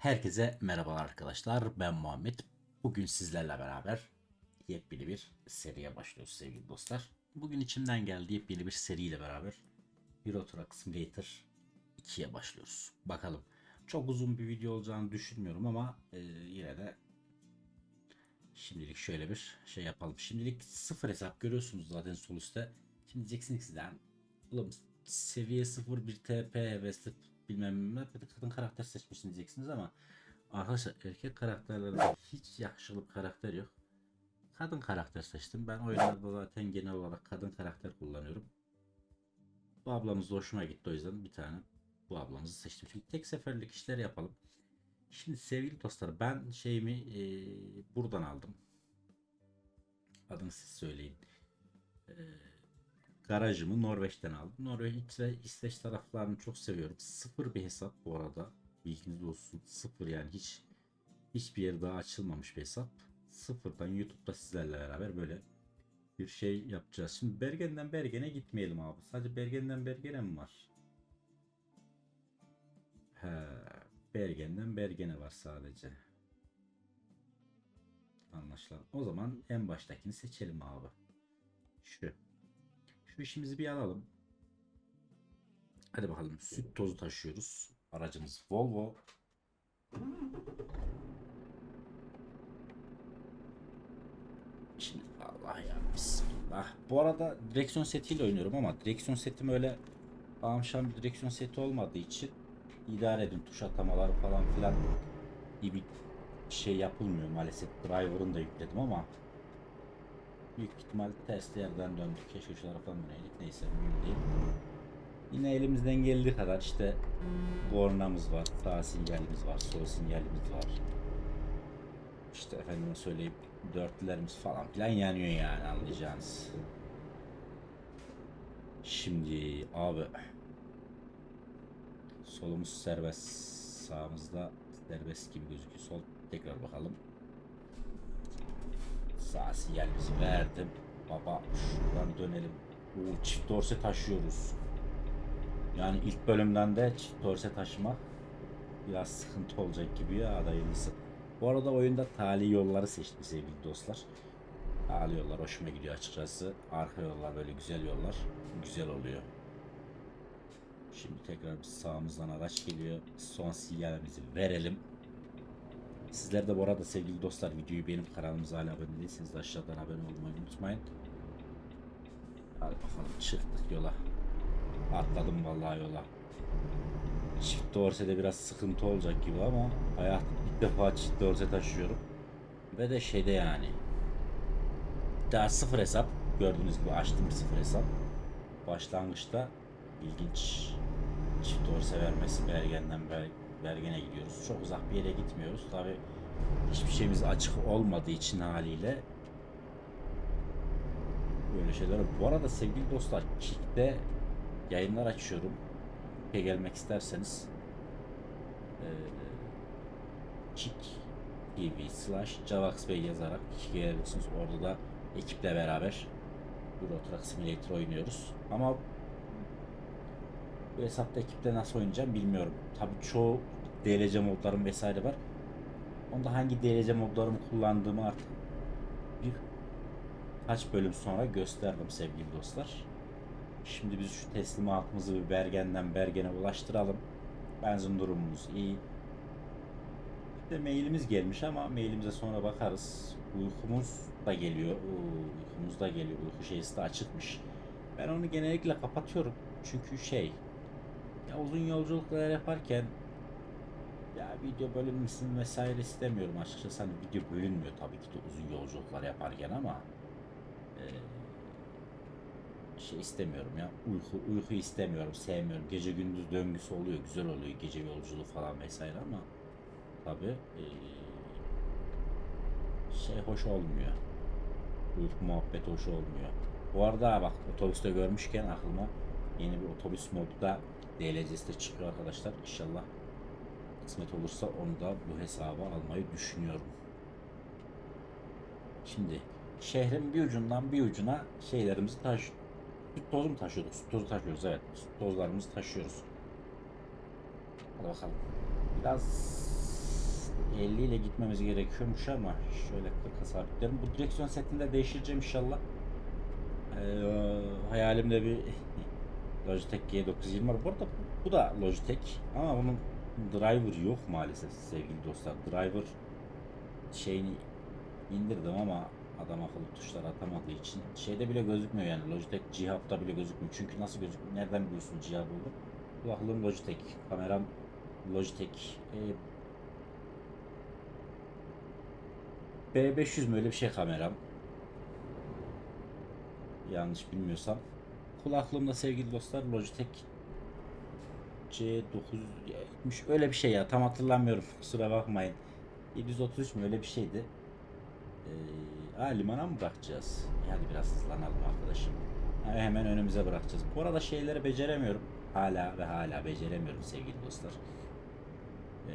Herkese merhabalar arkadaşlar. Ben Muhammed. Bugün sizlerle beraber yepyeni bir seriye başlıyoruz sevgili dostlar. Bugün içimden geldiği yepyeni bir seriyle beraber Euro Truck Simulator 2'ye başlıyoruz. Bakalım. Çok uzun bir video olacağını düşünmüyorum ama e, yine de şimdilik şöyle bir şey yapalım. Şimdilik sıfır hesap görüyorsunuz zaten sol üstte. Şimdi diyeceksiniz ki sizden oğlum seviye 0 bir TP hevesli bilmem ne bir de kadın karakter seçmişsin diyeceksiniz ama arkadaşlar erkek karakterlerde hiç yakışıklı karakter yok. Kadın karakter seçtim. Ben oyunlarda zaten genel olarak kadın karakter kullanıyorum. Bu ablamız hoşuma gitti o yüzden bir tane bu ablamızı seçtim. Çünkü tek seferlik işler yapalım. Şimdi sevgili dostlar ben şeyimi eee, buradan aldım. Adını siz söyleyin. Eee, garajımı Norveç'ten aldım. Norveç ve İsveç taraflarını çok seviyorum. Sıfır bir hesap bu arada. Bilginiz olsun. Sıfır yani hiç hiçbir yer daha açılmamış bir hesap. Sıfırdan YouTube'da sizlerle beraber böyle bir şey yapacağız. Şimdi Bergen'den Bergen'e gitmeyelim abi. Sadece Bergen'den Bergen'e mi var? He, Bergen'den Bergen'e var sadece. Anlaşılan. O zaman en baştakini seçelim abi. Şu. Şu işimizi bir alalım. Hadi bakalım. Süt tozu taşıyoruz. Aracımız Volvo. Şimdi Allah ya bismillah. Bu arada direksiyon setiyle oynuyorum ama direksiyon setim öyle amşan bir direksiyon seti olmadığı için idare edin tuş atamaları falan filan iyi şey yapılmıyor maalesef. Driver'ını da yükledim ama büyük ihtimal ters yerden döndük. Keşke şu taraftan döneydik. Neyse mühim değil. Yine elimizden geldiği kadar işte kornamız var, sağ sinyalimiz var, sol sinyalimiz var. İşte efendime söyleyip dörtlerimiz falan filan yanıyor yani anlayacağınız. Şimdi abi solumuz serbest, sağımızda serbest gibi gözüküyor. Sol tekrar bakalım. Sağ sinyalimizi verdim. Baba şuradan dönelim. Oo, çift dorse taşıyoruz. Yani ilk bölümden de çift dorse taşımak biraz sıkıntı olacak gibi ya adayımızı. Bu arada oyunda tali yolları seçtim sevgili dostlar. Tali yollar hoşuma gidiyor açıkçası. Arka yollar böyle güzel yollar. Güzel oluyor. Şimdi tekrar bir sağımızdan araç geliyor. Son sinyalimizi verelim. Sizler de bu arada sevgili dostlar videoyu beğenip kanalımıza hala abone değilseniz de aşağıdan abone olmayı unutmayın. Hadi bakalım çıktık yola. Atladım vallahi yola. Çift dorsede biraz sıkıntı olacak gibi ama hayatım ilk defa çift dorse taşıyorum. Ve de şeyde yani. Daha sıfır hesap. Gördüğünüz gibi açtım bir sıfır hesap. Başlangıçta ilginç çift dorse vermesi Bergen'den Ber- Bergen'e gidiyoruz. Çok uzak bir yere gitmiyoruz. Tabi hiçbir şeyimiz açık olmadığı için haliyle böyle şeyler. Bu arada sevgili dostlar Kick'te yayınlar açıyorum. Kick'e gelmek isterseniz eee Kick TV slash Javax Bey yazarak Kick'e gelebilirsiniz. Orada da ekiple beraber Euro Truck Simulator oynuyoruz. Ama bu hesapta ekiple nasıl oynayacağım bilmiyorum. Tabi çoğu DLC modlarım vesaire var. Onda hangi DLC modlarımı kullandığımı artık bir kaç bölüm sonra gösteririm sevgili dostlar. Şimdi biz şu teslimatımızı bir Bergen'den Bergen'e ulaştıralım. Benzin durumumuz iyi. Bir de mailimiz gelmiş ama mailimize sonra bakarız. Uykumuz da geliyor. Uykumuz da geliyor. Uyku şeysi de açıkmış. Ben onu genellikle kapatıyorum. Çünkü şey ya uzun yolculuklar yaparken ya video bölünmesin vesaire istemiyorum açıkçası. Hani video bölünmüyor tabii ki de uzun yolculuklar yaparken ama eee, şey istemiyorum ya. Uyku uyku istemiyorum, sevmiyorum. Gece gündüz döngüsü oluyor, güzel oluyor gece yolculuğu falan vesaire ama tabii eee, şey hoş olmuyor. Uyku muhabbeti hoş olmuyor. Bu arada bak otobüste görmüşken aklıma yeni bir otobüs modu da DLC'si de çıkıyor arkadaşlar. İnşallah kısmet olursa onu da bu hesaba almayı düşünüyorum. Şimdi şehrin bir ucundan bir ucuna şeylerimizi taş süt tozu mu taşıyorduk? Süt tozu taşıyoruz evet. Süt tozlarımızı taşıyoruz. Hadi bakalım. Biraz 50 ile gitmemiz gerekiyormuş ama şöyle 40'a sabitlerim. Bu direksiyon setinde değiştireceğim inşallah. Ee, hayalimde bir Logitech G920 var. Bu arada bu da Logitech ama bunun driver yok maalesef sevgili dostlar. Driver şeyini indirdim ama adam akıllı tuşlar atamadığı için şeyde bile gözükmüyor yani Logitech G-Hub'da bile gözükmüyor. Çünkü nasıl gözükmüyor? Nereden biliyorsun G-Hub oldu? Kulaklığım Logitech, kameram Logitech. Ee, B500 mü öyle bir şey kameram. Yanlış bilmiyorsam. Kulaklığımda sevgili dostlar Logitech C970 öyle bir şey ya tam hatırlamıyorum kusura bakmayın. 733 mü öyle bir şeydi. Ee, ha, limana mı bırakacağız? Hadi biraz hızlanalım arkadaşım. Ha, hemen önümüze bırakacağız. Bu arada şeyleri beceremiyorum. Hala ve hala beceremiyorum sevgili dostlar. Ee,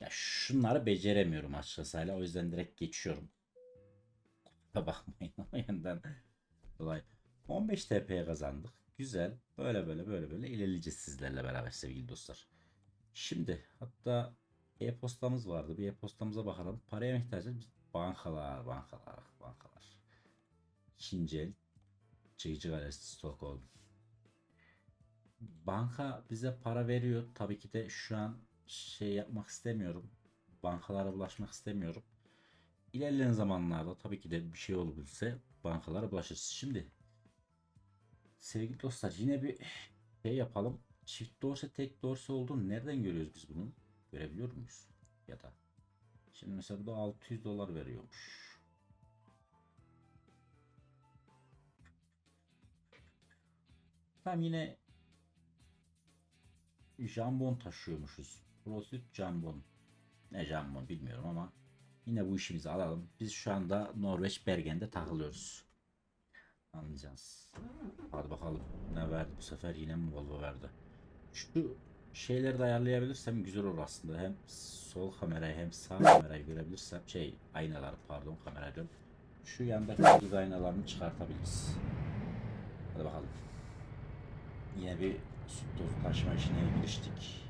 ya şunları beceremiyorum açıkçası hala. O yüzden direkt geçiyorum. Kusura bakmayın ama yandan dolayı. 15 TP'ye kazandık. Güzel. Böyle böyle böyle böyle ilerleyeceğiz sizlerle beraber sevgili dostlar. Şimdi hatta e-postamız vardı. Bir e-postamıza bakalım. Paraya mı ihtiyacımız? Biz bankalar, bankalar, bankalar. İkinci el. Çekici Galerisi Stockholm. Banka bize para veriyor. Tabii ki de şu an şey yapmak istemiyorum. Bankalara bulaşmak istemiyorum. İlerleyen zamanlarda tabii ki de bir şey olursa bankalara bulaşırız. Şimdi sevgili dostlar yine bir şey yapalım. Çift dorse tek dorse olduğunu nereden görüyoruz biz bunu? Görebiliyor muyuz? Ya da şimdi mesela bu da 600 dolar veriyormuş. Tam yine jambon taşıyormuşuz. Prosit jambon. Ne jambon bilmiyorum ama yine bu işimizi alalım. Biz şu anda Norveç Bergen'de takılıyoruz. Anlayacağız. Hadi bakalım ne verdi bu sefer yine mi Volvo verdi. Şu şeyleri de ayarlayabilirsem güzel olur aslında. Hem sol kamerayı hem sağ kamerayı görebilirsem şey aynalar pardon kamera diyorum. Şu yandaki göz aynalarını çıkartabiliriz. Hadi bakalım. Yine bir süt tozu taşıma işine giriştik.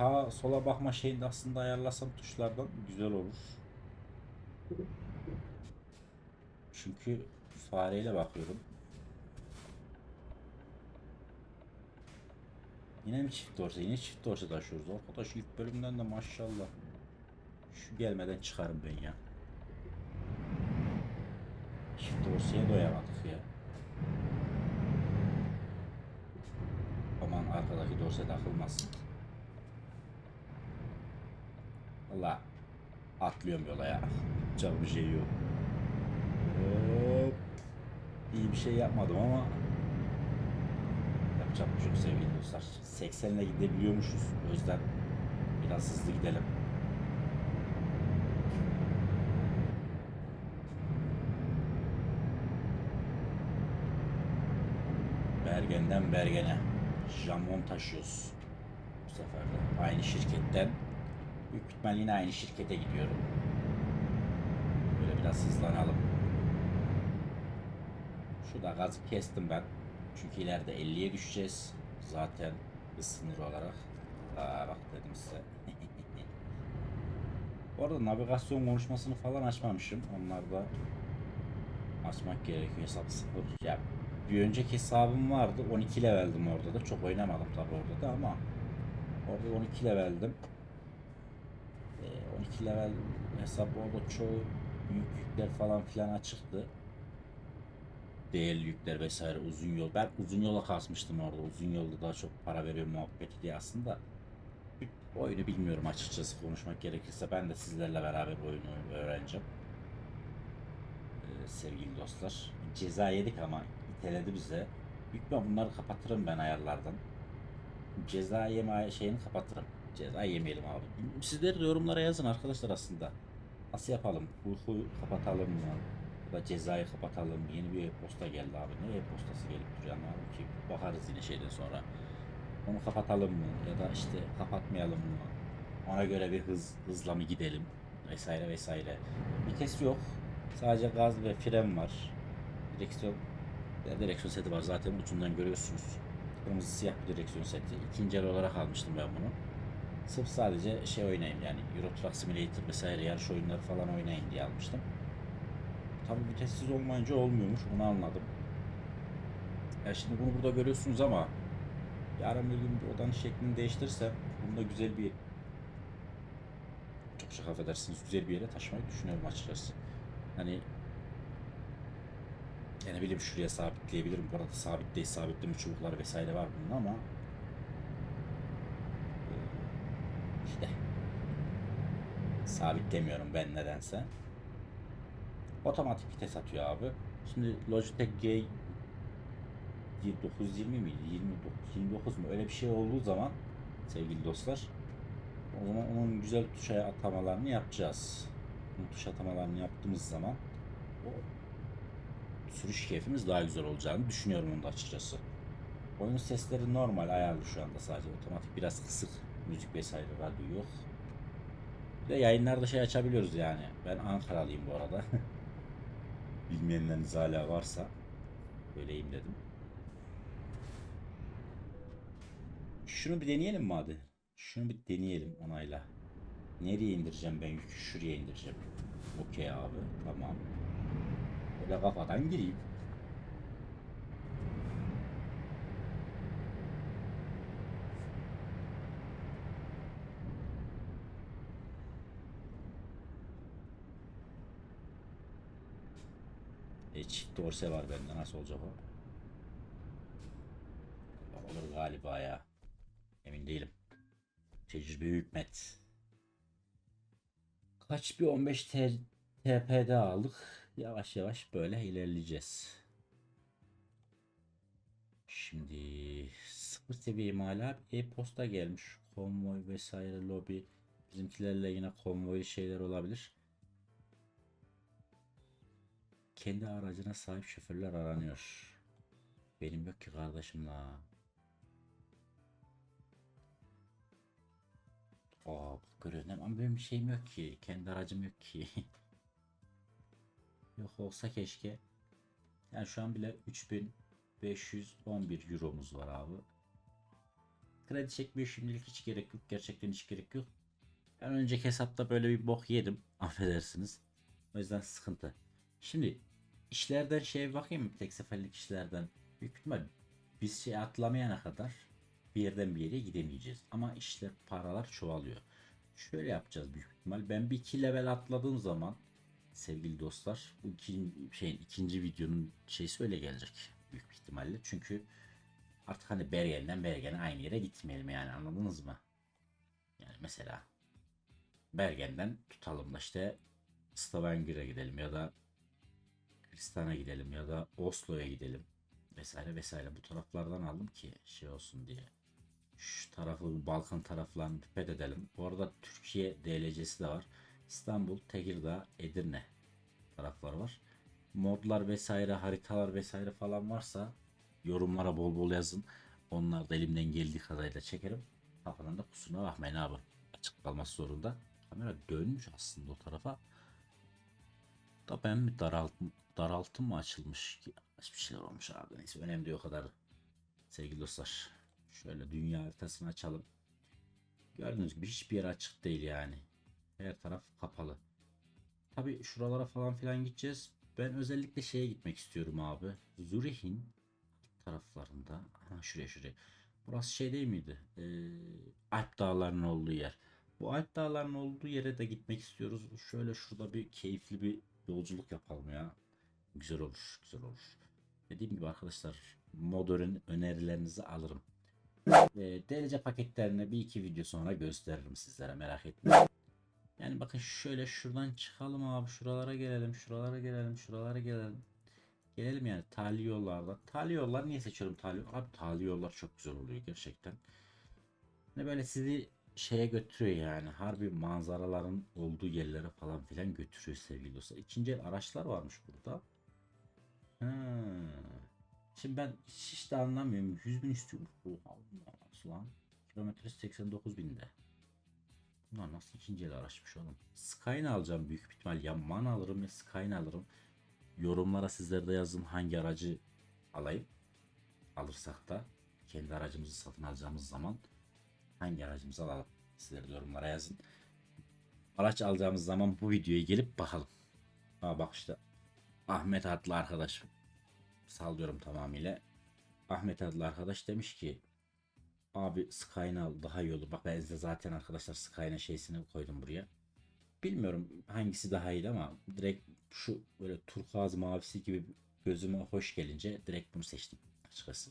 Sağa sola bakma şeyini aslında ayarlasam tuşlardan güzel olur. Çünkü fareyle bakıyorum. Yine mi çift dorse? Yine çift dorse taşıyoruz. Arkadaş ilk bölümden de maşallah. Şu gelmeden çıkarım ben ya. Çift dorseye doyamadık ya. Aman arkadaki dorse takılmasın. Valla atlıyorum yola ya. Çok bir şey. Hop. İyi bir şey yapmadım ama yapacak bir şey sevgili dostlar. 80 ile gidebiliyormuşuz. O yüzden biraz hızlı gidelim. Bergen'den Bergen'e jamon taşıyoruz. Bu sefer de aynı şirketten. Büyük ihtimal yine aynı şirkete gidiyorum. Böyle biraz hızlanalım. Şu da gazı kestim ben. Çünkü ileride 50'ye düşeceğiz. Zaten bir sınır olarak. Aa bak dedim size. Bu arada navigasyon konuşmasını falan açmamışım. Onlar da açmak gerekiyor hesap sıfır. Ya bir önceki hesabım vardı. 12 leveldim orada da. Çok oynamadım tabi orada da ama orada 12 leveldim. Ee, 12 level hesap orada çoğu büyük yükler falan filan açıktı değerli yükler vesaire uzun yol. Ben uzun yola kasmıştım orada. Uzun yolda daha çok para veriyor muhabbeti diye aslında. Oyunu bilmiyorum açıkçası konuşmak gerekirse. Ben de sizlerle beraber oyunu öğreneceğim. Ee, sevgili dostlar. Ceza yedik ama iteledi bize. Büyük bunları kapatırım ben ayarlardan. Ceza yeme şeyini kapatırım. Ceza yemeyelim abi. Sizler de yorumlara yazın arkadaşlar aslında. Nasıl yapalım? Uyku kapatalım mı? da cezayı kapatalım. Yeni bir e-posta geldi abi. Ne e-postası gelip duruyor anlamadım ki. Bakarız yine şeyden sonra. Onu kapatalım mı? Ya da işte kapatmayalım mı? Ona göre bir hız hızla mı gidelim? Vesaire vesaire. Vites yok. Sadece gaz ve fren var. Direksiyon ya direksiyon seti var zaten ucundan görüyorsunuz. Kırmızı siyah bir direksiyon seti. İkinci el olarak almıştım ben bunu. Sırf sadece şey oynayayım yani Euro Truck Simulator vesaire yarış oyunları falan oynayayım diye almıştım. Tabii vitessiz olmayınca olmuyormuş onu anladım. Ya şimdi bunu burada görüyorsunuz ama yarın bir gün bir odanın şeklini değiştirirsem bunu da güzel bir çok çok affedersiniz güzel bir yere taşımayı düşünüyorum açıkçası. Hani yani bileyim şuraya sabitleyebilirim. Bu arada sabit değil, sabitleme çubukları vesaire var bunun ama e, işte sabitlemiyorum ben nedense. Otomatik vites atıyor abi. Şimdi Logitech G 920 miydi? 29, 29 mu? Öyle bir şey olduğu zaman sevgili dostlar o zaman onun güzel tuş atamalarını yapacağız. Bu tuş atamalarını yaptığımız zaman o sürüş keyfimiz daha güzel olacağını düşünüyorum onu da açıkçası. Oyun sesleri normal ayarlı şu anda sadece otomatik biraz kısık müzik vesaire radyo yok. De yayınlarda şey açabiliyoruz yani. Ben Ankaralıyım bu arada. Bilmeyenleriniz hala varsa böyleyim dedim. Şunu bir deneyelim mi hadi? Şunu bir deneyelim onayla. Nereye indireceğim ben yükü? Şuraya indireceğim. Okey abi tamam. Böyle kafadan gireyim. E, çift dorse var bende. Nasıl olacak o? Olur galiba ya. Emin değilim. Tecrübe hükmet. Kaç bir 15 T TP'de aldık. Yavaş yavaş böyle ilerleyeceğiz. Şimdi sıfır seviye hala e-posta gelmiş. Konvoy vesaire lobi. Bizimkilerle yine konvoy şeyler olabilir. Kendi aracına sahip şoförler aranıyor. Benim yok ki kardeşim la. Aa bak görüyorsun ama benim bir şeyim yok ki. Kendi aracım yok ki. yok olsa keşke. Yani şu an bile 3511 euromuz var abi. Kredi çekmiyor şimdilik hiç gerek yok. Gerçekten hiç gerek yok. Ben önceki hesapta böyle bir bok yedim. Affedersiniz. O yüzden sıkıntı. Şimdi işlerden şeye bakayım mı? Tek seferlik işlerden. Büyük ihtimal biz şey atlamayana kadar bir yerden bir yere gidemeyeceğiz. Ama işte paralar çoğalıyor. Şöyle yapacağız büyük ihtimal. Ben bir iki level atladığım zaman sevgili dostlar bu iki, şeyin ikinci videonun şeysi öyle gelecek büyük ihtimalle. Çünkü artık hani Bergen'den Bergen'e aynı yere gitmeyelim yani anladınız mı? Yani mesela Bergen'den tutalım da işte Stavanger'e gidelim ya da Kristan'a gidelim ya da Oslo'ya gidelim vesaire vesaire bu taraflardan aldım ki şey olsun diye. Şu tarafı Balkan taraflarını fethedelim. Bu arada Türkiye DLC'si de var. İstanbul, Tekirdağ, Edirne tarafları var. Modlar vesaire, haritalar vesaire falan varsa yorumlara bol bol yazın. Onlar da elimden geldiği kadarıyla çekerim. Kafadan da kusuruna bakmayın abi. Açık kalması zorunda. Kamera dönmüş aslında o tarafa. Da ben mi daraltım, daraltım mı açılmış? Hiçbir şeyler olmuş abi. Neyse önemli değil o kadar. Sevgili dostlar. Şöyle dünya haritasını açalım. Gördüğünüz gibi hiçbir yer açık değil yani. Her taraf kapalı. Tabi şuralara falan filan gideceğiz. Ben özellikle şeye gitmek istiyorum abi. Zürih'in taraflarında. Ha, şuraya şuraya. Burası şey değil miydi? Ee, Alp dağlarının olduğu yer. Bu Alp dağlarının olduğu yere de gitmek istiyoruz. Şöyle şurada bir keyifli bir yolculuk yapalım ya. Güzel olur, güzel olur. Dediğim gibi arkadaşlar modern önerilerinizi alırım. E, derece paketlerini bir iki video sonra gösteririm sizlere merak etmeyin. Yani bakın şöyle şuradan çıkalım abi şuralara gelelim şuralara gelelim şuralara gelelim. Gelelim yani tali yollarda. Tali yollar niye seçiyorum tali Abi tali yollar çok güzel oluyor gerçekten. Ne böyle sizi şeye götürüyor yani. Harbi manzaraların olduğu yerlere falan filan götürüyor sevgili dostlar. İkinci el araçlar varmış burada. Ha. Şimdi ben hiç de anlamıyorum. 100 bin istiyor. Oha nasıl lan? Kilometresi 89 binde. Bunlar nasıl ikinci el araçmış oğlum. Skyline alacağım büyük bir ihtimal. Ya Man alırım ya Skyline alırım. Yorumlara sizler de yazın hangi aracı alayım. Alırsak da kendi aracımızı satın alacağımız zaman hangi aracımızı alalım. Sizler yorumlara yazın. Araç alacağımız zaman bu videoya gelip bakalım. Aa bak işte Ahmet adlı arkadaş sallıyorum tamamıyla. Ahmet adlı arkadaş demiş ki abi Skyline al daha iyi olur. Bak ben size zaten arkadaşlar Skyline şeysini koydum buraya. Bilmiyorum hangisi daha iyi ama direkt şu böyle turkuaz mavisi gibi gözüme hoş gelince direkt bunu seçtim açıkçası.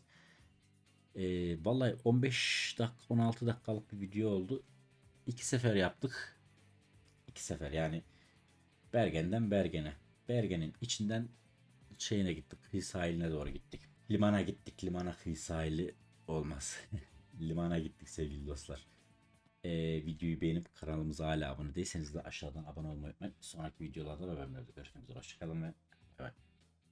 Ee, vallahi 15 dakika 16 dakikalık bir video oldu. İki sefer yaptık. İki sefer yani Bergen'den Bergen'e. Bergen'in içinden şeyine gittik. Kıyı sahiline doğru gittik. Limana gittik. Limana kıyı sahili olmaz. Limana gittik sevgili dostlar. Ee, videoyu beğenip kanalımıza hala abone değilseniz de aşağıdan abone olmayı unutmayın. Sonraki videolarda ve bölümlerde görüşmek üzere. Hoşçakalın ve